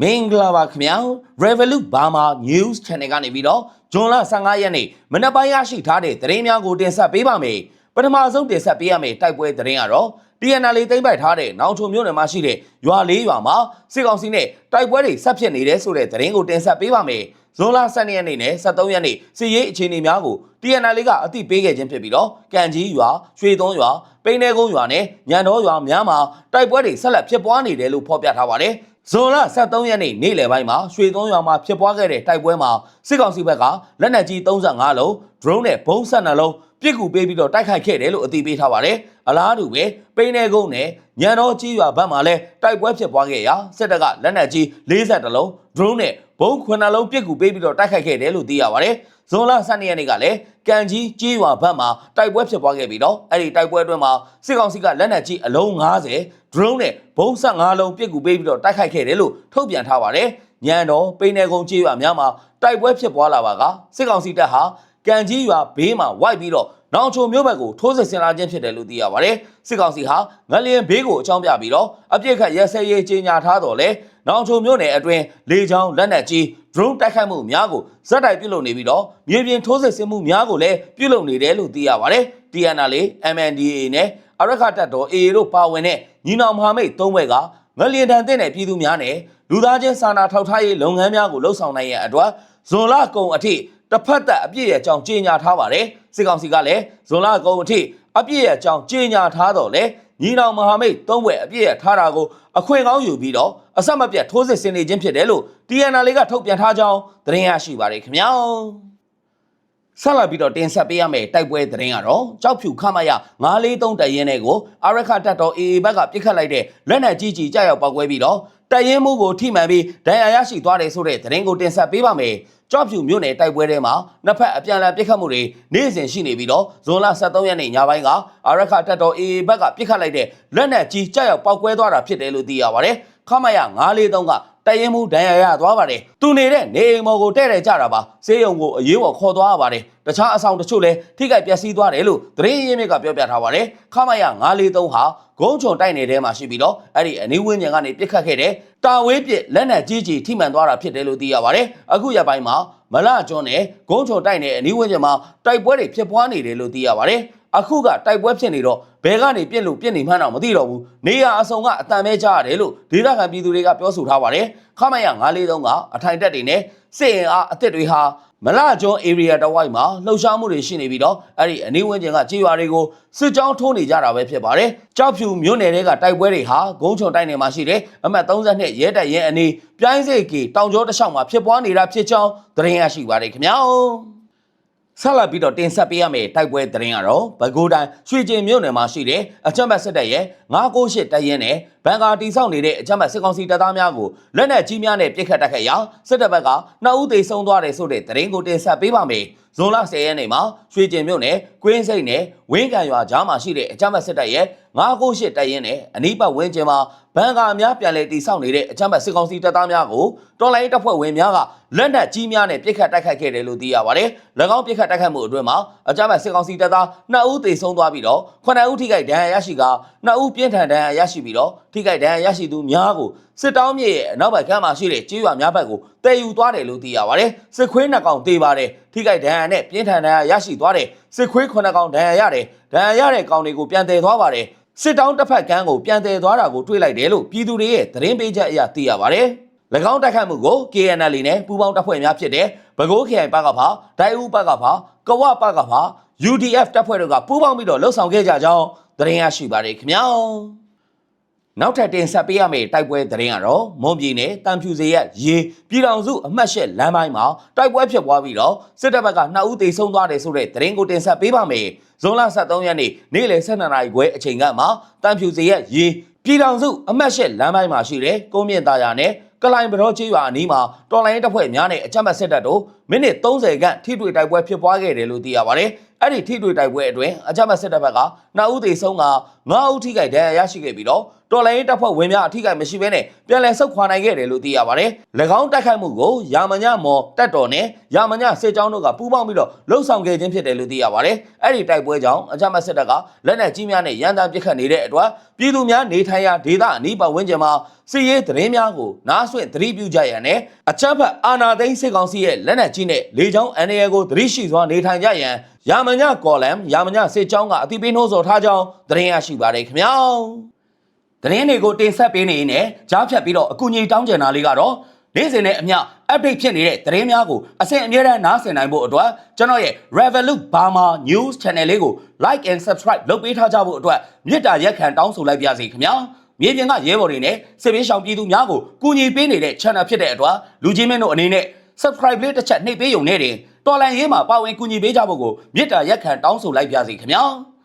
မင်္ဂလာပါခင်ဗျာ Revolut Burma News Channel ကနေပြီးတော့ဇွန်လ15ရက်နေ့မနက်ပိုင်းရရှိထားတဲ့သတင်းများကိုတင်ဆက်ပေးပါမယ်ပထမဆုံးတင်ဆက်ပေးရမယ့်တိုက်ပွဲသတင်းကတော့ TNL သိမ်းပိုက်ထားတဲ့နောင်ချုံမြို့နယ်မှာရှိတဲ့ရွာလေးရွာမှာစစ်ကောင်စီနဲ့တိုက်ပွဲတွေဆက်ဖြစ်နေတယ်ဆိုတဲ့သတင်းကိုတင်ဆက်ပေးပါမယ်ဇွန်လ12ရက်နေ့နဲ့23ရက်နေ့စစ်ရေးအခြေအနေများကို TNL ကအသိပေးခဲ့ခြင်းဖြစ်ပြီးတော့ကံကြီးရွာရွှေသွန်းရွာပိန်းနေကုန်းရွာနဲ့ညံတော်ရွာများမှာတိုက်ပွဲတွေဆက်လက်ဖြစ်ပွားနေတယ်လို့ဖော်ပြထားပါတယ် ဇွန်လ23ရက်နေ့နေ့လယ်ပိုင်းမှာရွှေသွန်းရွာမှာဖြစ်ပွားခဲ့တဲ့တိုက်ပွဲမှာစစ်ကောင်စီဘက်ကလက်နက်ကြီး35လုံး drone နဲ့ဘုံ12လုံးပြစ်ကူပေးပြီးတော့တိုက်ခိုက်ခဲ့တယ်လို့အသိပေးထားပါတယ်။အလားတူပဲပိန်းနေကုန်းနဲ့ညံတော်ကြီးရွာဘက်မှာလည်းတိုက်ပွဲဖြစ်ပွားခဲ့ရာစစ်တပ်ကလက်နက်ကြီး40လုံး drone နဲ့ ဘုံ9လုံးပြစ်ကူပေးပြီးတော့တိုက်ခိုက်ခဲ့တယ်လို့သိရပါတယ်။ဇွန်လ12ရက်နေ့ကလည်းကံကြီးကြီးရွာဘက်မှာတိုက်ပွဲဖြစ်ပွားခဲ့ပြီးတော့အဲ့ဒီတိုက်ပွဲအတွင်းမှာစစ်ကောင်စီကလက်နက်ကြီးအလုံး90 drone နဲ့ဘုံ15လုံးပြစ်ကူပေးပြီးတော့တိုက်ခိုက်ခဲ့တယ်လို့ထုတ်ပြန်ထားပါတယ်။ညံတော်ပိန်းနေကုန်းကြီးရွာများမှာတိုက်ပွဲဖြစ်ပွားလာပါကစစ်ကောင်စီတပ်ဟာကံကြီးရွာဘေးမှာဝိုက်ပြီးတော့နောင်ချုံမြို့ဘက်ကိုထိုးစစ်ဆင်လာခြင်းဖြစ်တယ်လို့သိရပါတယ်။စစ်ကောင်စီဟာငလျင်ဘေးကိုအကြောင်းပြပြီးတော့အပြစ်ခတ်ရက်စဲရေးကြီးညာထားတော်လဲ နောင်ချုံမြို့နယ်အတွင်းလေကြောင်းလက်နက်ကြီး drone တိုက်ခိုက်မှုများကိုဇက်တိုက်ပြုလုပ်နေပြီးတော့မြေပြင်ထိုးစစ်ဆင်မှုများကိုလည်းပြုလုပ်နေတယ်လို့သိရပါတယ်။ TNL MNDAA နဲ့အရခတပ်တော် AA တို့ပါဝင်တဲ့ညီနောင်မဟာမိတ်၃ဘက်ကငလျင်တန်တဲ့နယ်ပြည်သူများနဲ့လူသားချင်းစာနာထောက်ထားရေးလုပ်ငန်းများကိုလှုပ်ဆောင်နိုင်ရန်အတွက်ဇွန်လကုံအထိတစ်ဖက်သက်အပြည့်ရဲ့အကြောင်းကြေညာထားပါတယ်စစ်ကောင်စီကလည်းဇွန်လကုံအထိအပြည့်ရဲ့အကြောင်းကြေညာထားတော့လေညီနောင်မဟာမိတ်သုံးဘွဲ့အပြည့်ရဲ့ထားတာကိုအခွင့်ကောင်းယူပြီးတော့ အဆက်မပြတ်ထိုးစစ်ဆင်နေခြင်းဖြစ်တယ်လို့ TNL ကထုတ်ပြန်ထားကြောင်းသတင်းရရှိပါတယ်ခင်ဗျာဆက်လက်ပြီးတော့တင်ဆက်ပေးရမယ့်တိုက်ပွဲသတင်းကတော့ကြောက်ဖြူခမရ943တရင်တွေကိုအာရခတပ်တော် AA ဘက်ကပြစ်ခတ်လိုက်တဲ့လက်နက်ကြီးကြီးကြောက်ရောက်ပောက်ကွဲပြီးတော့တရင်မှုကိုထိမှန်ပြီးဒဏ်ရာရရှိသွားတယ်ဆိုတဲ့သတင်းကိုတင်ဆက်ပေးပါမယ်။ကြောက်ဖြူမြို့နယ်တိုက်ပွဲထဲမှာနှစ်ဖက်အပြန်အလှန်ပစ်ခတ်မှုတွေနေ့စဉ်ရှိနေပြီးတော့ဇွန်လ23ရက်နေ့ညပိုင်းကအာရခတပ်တော် AA ဘက်ကပြစ်ခတ်လိုက်တဲ့လက်နက်ကြီးကြောက်ရောက်ပောက်ကွဲသွားတာဖြစ်တယ်လို့သိရပါတယ်။ ခမရ943ကတရင်မှုဒဏ်ရာရသွားပါတယ်သူနေတဲ့နေအိမ်မော်ကိုတဲ့တဲ့ကြတာပါဆေးရုံကိုအရေးပေါ်ခေါ်သွားရပါတယ်တခြားအဆောင်တချို့လည်းထိခိုက်ပျက်စီးသွားတယ်လို့သတင်းရင်းမြစ်ကပြောပြထားပါတယ်ခမရ943ဟာဂုံးချုံတိုက်နေတဲ့မှာရှိပြီးတော့အဲ့ဒီအနီးဝန်းကျင်ကနေပြစ်ခတ်ခဲ့တဲ့တာဝေးပစ်လက်နက်ကြီးကြီးထိမှန်သွားတာဖြစ်တယ်လို့သိရပါတယ်အခုရပိုင်းမှာမလကျွန်းနဲ့ဂုံးချုံတိုက်နေအနီးဝန်းကျင်မှာတိုက်ပွဲတွေဖြစ်ပွားနေတယ်လို့သိရပါတယ် အခုကတိုက်ပွဲဖြစ်နေတော့ဘယ်ကနေပြစ်လို့ပြစ်နေမှန်းတော့မသိတော့ဘူးနေရအစုံကအတန်ပဲကြားရတယ်လို့ဒေသခံပြည်သူတွေကပြောဆိုထားပါတယ်ခမရ943ကအထိုင်တက်တွေနဲ့စစ်ရင်အားအစ်စ်တွေဟာမလကျွန်း area တဝိုက်မှာလှုပ်ရှားမှုတွေရှိနေပြီးတော့အဲ့ဒီအနီးဝန်းကျင်ကကြေးရွာတွေကိုစစ်ကြောင်းထိုးနေကြတာပဲဖြစ်ပါတယ်ကြောက်ဖြူမြို့နယ်တွေကတိုက်ပွဲတွေဟာဂုံးချုံတိုက်နယ်မှာရှိတဲ့အမှတ်32ရဲတပ်ရဲအနီးပြိုင်းစိတ်ကီတောင်ကျောတစ်လျှောက်မှာဖြစ်ပွားနေတာဖြစ်ကြောင်းသတင်းရရှိပါတယ်ခင်ဗျာ ဆက်လက်ပြီးတော့တင်ဆက်ပေးရမယ့်တိုက်ပွဲသတင်းကတော့ဘကိုးတိုင်းရွှေကျင်မြို့နယ်မှာရှိတဲ့အချမ်းဘတ်စစ်တပ်ရဲ့998တပ်ရင်းနဲ့ဘန်ကာတီဆောက်နေတဲ့အချမ်းဘတ်စစ်ကောင်စီတပ်သားများကိုလက်နက်ကြီးများနဲ့ပစ်ခတ်တိုက်ခိုက်ရာစစ်တပ်ဘက်ကနှစ်ဦးသေဆုံးသွားတယ်ဆိုတဲ့သတင်းကိုတင်ဆက်ပေးပါမယ်။ ဇွန်လ10ရက်နေ့မှာရွှေကျင်မြို့နယ်ကွင်းစိတ်နဲ့ဝင်းကန်ရွာကြားမှာရှိတဲ့အချမ်းဘတ်စစ်တပ်ရဲ့998တပ်ရင်းနဲ့အနီးပတ်ဝန်းကျင်မှာဘန်ကာများပြန်လည်တီဆောက်နေတဲ့အချမ်းဘတ်စစ်ကောင်စီတပ်သားများကိုတော်လိုင်းတပ်ဖွဲ့ဝင်များကလက်နက်ကြီးများနဲ့ပစ်ခတ်တိုက်ခိုက်ခဲ့တယ်လို့သိရပါတယ်။၎င်းပစ်ခတ်တိုက်ခိုက်မှုအတွင်းမှာအကြမ်းဖက်စစ်ကောင်စီတပ်သား2ဦးသေဆုံးသွားပြီးတော့9ဦးထိခိုက်ဒဏ်ရာရရှိက2ဦးပြင်းထန်ဒဏ်ရာရရှိပြီးတော့ထိခိုက်ဒဏ်ရာရရှိသူများကို စစ်တောင်းမြေရဲ့အနောက်ဘက်ကမ်းမှာရှိတဲ့ကြေးရွာများဘက်ကိုတည်ယူသွားတယ်လို့သိရပါတယ်။စစ်ခွေးနှစ်ကောင်တေးပါတယ်။ထိခိုက်ဒဏ်ရာနဲ့ပြင်းထန်ဒဏ်ရာရရှိသွားတယ်။စစ်ခွေး9ကောင်ဒဏ်ရာရတယ်။ဒဏ်ရာရတဲ့ကောင်တွေကိုပြန်တည်သွားပါတယ်။စစ်တောင်းတစ်ဖက်ကမ်းကိုပြန်တည်သွားတာကိုတွေ့လိုက်တယ်လို့ပြည်သူတွေရဲ့သတင်းပေးချက်အရသိရပါတယ်။၎င်းတိုက်ခတ်မှုကို KNL နဲ့ပူးပေါင်းတပ်ဖွဲ့များဖြစ်တဲ့ဘကိုးခရိုင်ဘက်ကဖာဒိုင်ဦးဘက်ကဖာကဝဘက်ကဖာ UDF တပ်ဖွဲ့တို့ကပူးပေါင်းပြီးတော့လှုပ်ဆောင်ခဲ့ကြကြောင်းသတင်းရရှိပါတယ်ခင်ဗျာ နောက်ထပ်တင်ဆက်ပေးရမယ့်တိုက်ပွဲသတင်းကတော့မွန်ပြည်နယ်တန်ဖြူစေရရေပြည်တော်စုအမှတ်၈လမ်းပိုင်းမှာတိုက်ပွဲဖြစ်ပွားပြီးတော့စစ်တပ်ဘက်က2ဦးသေဆုံးသွားတယ်ဆိုတဲ့သတင်းကိုတင်ဆက်ပေးပါမယ်ဇွန်လ23ရက်နေ့နေ့လယ်12နာရီခွဲအချိန်ကမှတန်ဖြူစေရရေပြည်တော်စုအမှတ်၈လမ်းပိုင်းမှာရှိတဲ့ကုန်းမြင့်သားရနဲ့ကလိုင်ဘရောချေးရွာအနီးမှာတော်လိုင်းတပ်ဖွဲ့များနဲ့အကြမ်းဖက်စစ်တပ်တို့ မိနစ်30ခန့်ထိတွေ့တိုက်ပွဲဖြစ်ပွားခဲ့တယ်လို့သိရပါတယ်။အဲ့ဒီထိတွေ့တိုက်ပွဲအတွင်းအကြမ်းဖက်စစ်တပ်ဘက်က2ဦးသေဆုံးက9ဦးထိခိုက်ဒဏ်ရာရရှိခဲ့ပြီးတော့တော်လိုင်းရေးတပ်ဖွဲ့ဝင်များအထိကိမရှိဘဲနဲ့ပြန်လည်ဆုတ်ခွာနိုင်ခဲ့တယ်လို့သိရပါတယ်။၎င်းတိုက်ခိုက်မှုကိုရာမညမော်တပ်တော်နဲ့ရာမညစစ်ကြောင်းတို့ကပူးပေါင်းပြီးတော့လှုပ်ဆောင်ခဲ့ခြင်းဖြစ်တယ်လို့သိရပါတယ်။အဲ့ဒီတိုက်ပွဲကြောင့်အကြမ်းဖက်စစ်တပ်ကလက်နက်ကြီးများနဲ့ရန်တမ်းပစ်ခတ်နေတဲ့အတွက်ပြည်သူများနေထိုင်ရာဒေသအနီးပတ်ဝန်းကျင်မှာစစ်ရေးသတင်းများကိုနားဆွင့်သတိပြုကြရန်နဲ့အကြမ်းဖက်အာဏာသိမ်းစစ်ကောင်စီရဲ့လက်နက်ကြီးနဲ့လေကြောင်းအန်ရကိုသတိရှိစွာနေထိုင်ကြရန်ရာမညကော်လမ်ရာမညစစ်ကြောင်းကအသိပေးနှိုးဆော်ထားကြောင်းသတင်းရရှိပါတယ်ခင်ဗျာ။သတင်းတွေကိုတင်ဆက်ပေးနေရင်လည်းကြားဖြတ်ပြီးတော့အကူအညီတောင်းကျင်တာလေးကတော့နေ့စဉ်နဲ့အမျှ update ဖြစ်နေတဲ့သတင်းများကိုအစဉ်အမြဲတမ်းနားဆင်နိုင်ဖို့အတွက်ကျွန်တော်ရဲ့ Revolut Burma News Channel လေးကို like and subscribe လုပ်ပေးထားကြဖို့အတွက်မြစ်တာရက်ခံတောင်းဆိုလိုက်ပါစီခင်ဗျာမြေပြင်ကရဲဘော်တွေနဲ့စစ်ပေးရှောင်ပြည်သူများကိုကူညီပေးနေတဲ့ channel ဖြစ်တဲ့အတွက်လူကြီးမင်းတို့အနေနဲ့ subscribe လေးတစ်ချက်နှိပ်ပေးရုံနဲ့တင်တော်လန်ရေးမှာပါဝင်ကူညီပေးကြဖို့ကိုမြစ်တာရက်ခံတောင်းဆိုလိုက်ပါစီခင်ဗျာ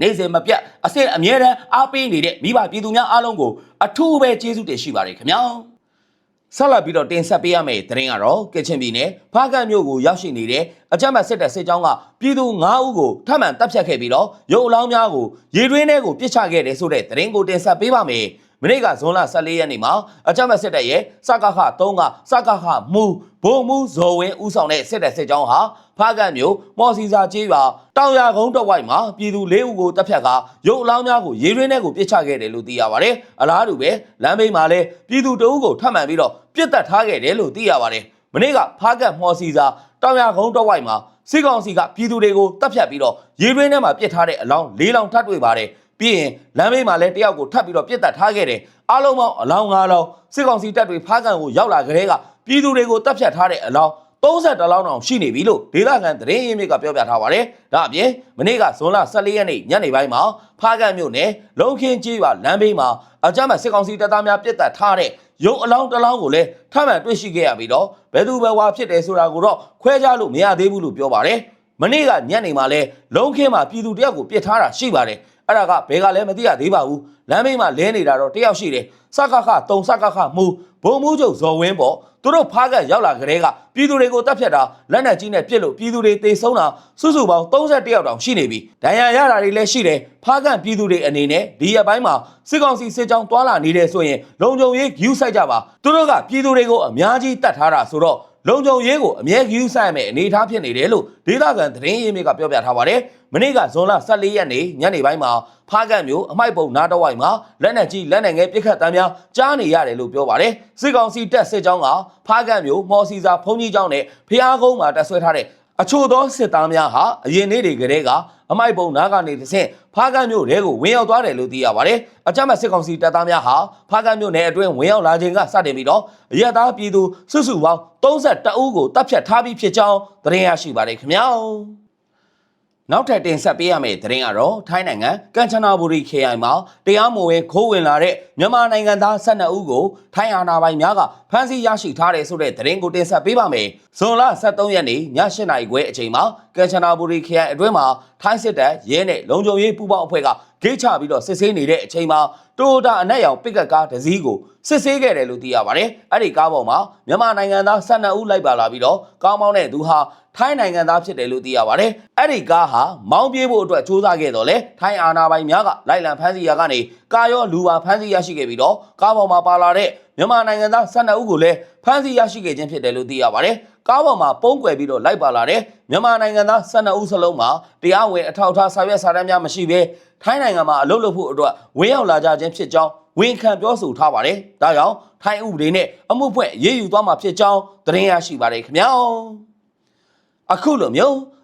နေ့စဉ်မပြတ်အစစ်အမြဲတမ်းအားပေးနေတဲ့မိဘပြည်သူများအားလုံးကိုအထူးပဲကျေးဇူးတင်ရှိပါတယ်ခင်ဗျာဆက်လက်ပြီးတော့တင်ဆက်ပေးရမယ့်သတင်းကတော့ကချင်ပြည်နယ်ဖားကတ်မြို့ကိုရောက်ရှိနေတဲ့အကြမ်းဖက်စစ်တပ်စစ်ကြောင်းကပြည်သူ9ဦးကိုထပ်မံတပ်ဖြတ်ခဲ့ပြီးတော့ရုပ်အလောင်းများကိုရေတွင်းထဲကိုပစ်ချခဲ့တယ်ဆိုတဲ့သတင်းကိုတင်ဆက်ပေးပါမယ် မနေ့ကဇွန်လ14ရက်နေ့မှာအကြမ်းဖက်စစ်တပ်ရဲ့စကခ3ကစကခမူဘုံမူဇော်ဝင်းဦးဆောင်တဲ့စစ်တပ်စစ်ကြောင်းဟာဖားကတ်မြို့မော်စီစာကျေးရွာတောင်ရကုန်းတစ်ဝိုက်မှာပြည်သူ၄ဦးကိုတပ်ဖြတ်ကရုပ်အလောင်းများကိုရေတွင်းထဲကိုပစ်ချခဲ့တယ်လို့သိရပါတယ်။အလားတူပဲလမ်းဘေးမှာလည်းပြည်သူတအုပ်ကိုထပ်မံပြီးတော့ပြစ်တက်ထားခဲ့တယ်လို့သိရပါတယ်။မနေ့ကဖားကတ်မော်စီစာတောင်ရကုန်းတစ်ဝိုက်မှာစစ်ကောင်စီကပြည်သူတွေကိုတပ်ဖြတ်ပြီးတော့ရေတွင်းထဲမှာပစ်ထားတဲ့အလောင်း၄လောင်းထပ်တွေ့ပါတယ်။ ပြီးရင်လမ်းဘေးမှာလည်းတယောက်ကိုထပ်ပြီးတော့ပြစ်တက်ထားခဲ့တယ်။အားလုံးပေါင်းအလောင်း၅လောင်းစစ်ကောင်စီတပ်တွေဖားကန်ကိုရောက်လာကြတဲ့ကပြည်သူတွေကိုတပ်ဖြတ်ထားတဲ့အလောင်း30လောင်းတောင်ရှိနေပြီလို့ဒေသခံသတင်းရင်းမြစ်ကပြောပြထားပါတယ်။ဒါအပြင်မနေ့ကဇွန်လ14ရက်နေ့ညနေပိုင်းမှာဖားကန်မြို့နယ်လုံခင်းကြီးပါလမ်းဘေးမှာအကြမ်းဖက်စစ်ကောင်စီတပ်သားများပြစ်တက်ထားတဲ့ရုံအလောင်းတစ်လောင်းကိုလည်းထပ်မံတွေ့ရှိခဲ့ရပြီးတော့ဘယ်သူဘယ်ဝါဖြစ်တယ်ဆိုတာကိုတော့ခွဲခြားလို့မရသေးဘူးလို့ပြောပါတယ်။မနေ့ကညနေမှာလဲလုံခင်းမှာပြည်သူတယောက်ကိုပြစ်ထားတာရှိပါတယ်။ အဲ့ဒါကဘယ်ကလဲမသိရသေးပါဘူးလမ်းမေးမှာလဲနေတာတော့တယောက်ရှိတယ်စကခတုံစကခမူဘုံမူးချုပ်ဇော်ဝင်းပေါ့သူတို့ဖားကရောက်လာကြတဲ့ကပြည်သူတွေကိုတပ်ဖြတ်တာလက်နက်ကြီးနဲ့ပစ်လို့ပြည်သူတွေတေဆုံးတာစုစုပေါင်း31ယောက်တောင်ရှိနေပြီဒဏ်ရာရတာတွေလည်းရှိတယ်ဖားကန်ပြည်သူတွေအနေနဲ့ဒီရက်ပိုင်းမှာစစ်ကောင်စီစစ်ကြောင်းတွာလာနေတယ်ဆိုရင်လုံခြုံရေးဂယူးဆိုင်ကြပါသူတို့ကပြည်သူတွေကိုအများကြီးတတ်ထားတာဆိုတော့ လုံခြုံရေးကိုအမြဲဂယူးဆိုင်မယ်အနေအထားဖြစ်နေတယ်လို့ဒေသခံသတင်းရင်းမြစ်ကပြောပြထားပါတယ်မနေ့ကဇွန်လ14ရက်နေ့ညနေပိုင်းမှာဖားကတ်မျိုးအမိုက်ပုံနားတော့ဝိုင်မှာလက်နက်ကြီးလက်နက်ငယ်ပစ်ခတ်တမ်းများကြားနေရတယ်လို့ပြောပါတယ်စစ်ကောင်စီတပ်စစ်ကြောင်းကဖားကတ်မျိုးမော်စီစာဖုန်ကြီးကျောင်းနဲ့ဖျားကုန်းမှာတပ်ဆွဲထားတဲ့ အချို့သောစစ်သားများဟာအရင်နေ့တွေကတည်းကအမိုက်ပုံနားကနေတစ်ဆင့်ဖားကတ်မျိုးတဲကိုဝင်ရောက်သွားတယ်လို့သိရပါတယ်အကြမ်းမဲ့စစ်ကောင်စီတပ်သားများဟာဖားကတ်မျိုးနယ်အတွင်းဝင်ရောက်လာခြင်းကစတင်ပြီးတော့အရက်သားပြည်သူစုစုပေါင်း32ဦးကိုတပ်ဖြတ်ထားပြီးဖြစ်ကြောင်းသတင်းရရှိပါတယ်ခင်ဗျာ နောက်ထပ်တင်ဆက်ပေးရမယ့်သတင်းကတော့ထိုင်းနိုင်ငံကမ်ချနာဘူရီခရိုင်မှာတရားမဝင်ခိုးဝင်လာတဲ့မြန်မာနိုင်ငံသား12ဦးကိုထိုင်းအာဏာပိုင်များကဖမ်းဆီးရရှိထားတယ်ဆိုတဲ့သတင်းကိုတင်ဆက်ပေးပါမယ်။ဇွန်လ23ရက်နေ့ည8:00နာရီခွဲအချိန်မှာကမ်ချနာဘူရီခရိုင်အတွင်းမှာထိုင်းစစ်တပ်ရဲနဲ့လုံခြုံရေးပူးပေါင်းအဖွဲ့က ဂိတ်ချပြီးတော့စစ်ဆေးနေတဲ့အချိန်မှာတိုတာအနက်ရောင်ပစ်ကတ်ကားတစ်စီးကိုစစ်ဆေးခဲ့တယ်လို့သိရပါတယ်။အဲ့ဒီကားပေါ်မှာမြန်မာနိုင်ငံသား12ဦးလိုက်ပါလာပြီးတော့ကောင်းမောင်းတဲ့သူဟာထိုင်းနိုင်ငံသားဖြစ်တယ်လို့သိရပါတယ်။အဲ့ဒီကားဟာမောင်းပြေးဖို့အတွက်စူးစမ်းခဲ့တော့လေထိုင်းအာဏာပိုင်များကလိုက်လံဖမ်းဆီးရာကနေကာရောလူပါဖမ်းဆီးရရှိခဲ့ပြီးတော့ကားပေါ်မှာပါလာတဲ့မြန်မာနိုင်ငံသား12ဦးကိုလည်းဖမ်းဆီးရရှိခဲ့ခြင်းဖြစ်တယ်လို့သိရပါတယ်။ကားပေါ်မှာပုံးကွယ်ပြီးတော့လိုက်ပါလာတဲ့မြန်မာနိုင်ငံသား12ဦးစလုံးမှာတရားဝင်အထောက်အထားစာရွက်စာတမ်းများမရှိဘဲထိုင်းနိုင်ငံမှာအလုပ်လုပ်ဖို့အတွက်ဝင်ရောက်လာကြခြင်းဖြစ်ကြောင်းဝန်ခံပြောဆိုထားပါတယ်။ဒါကြောင့်ထိုင်းဥပဒေနဲ့အမှုဖွဲ့ရေးယူသွားမှာဖြစ်ကြောင်းသတင်းရရှိပါတယ်ခင်ဗျာ။အခုလိုမျိုး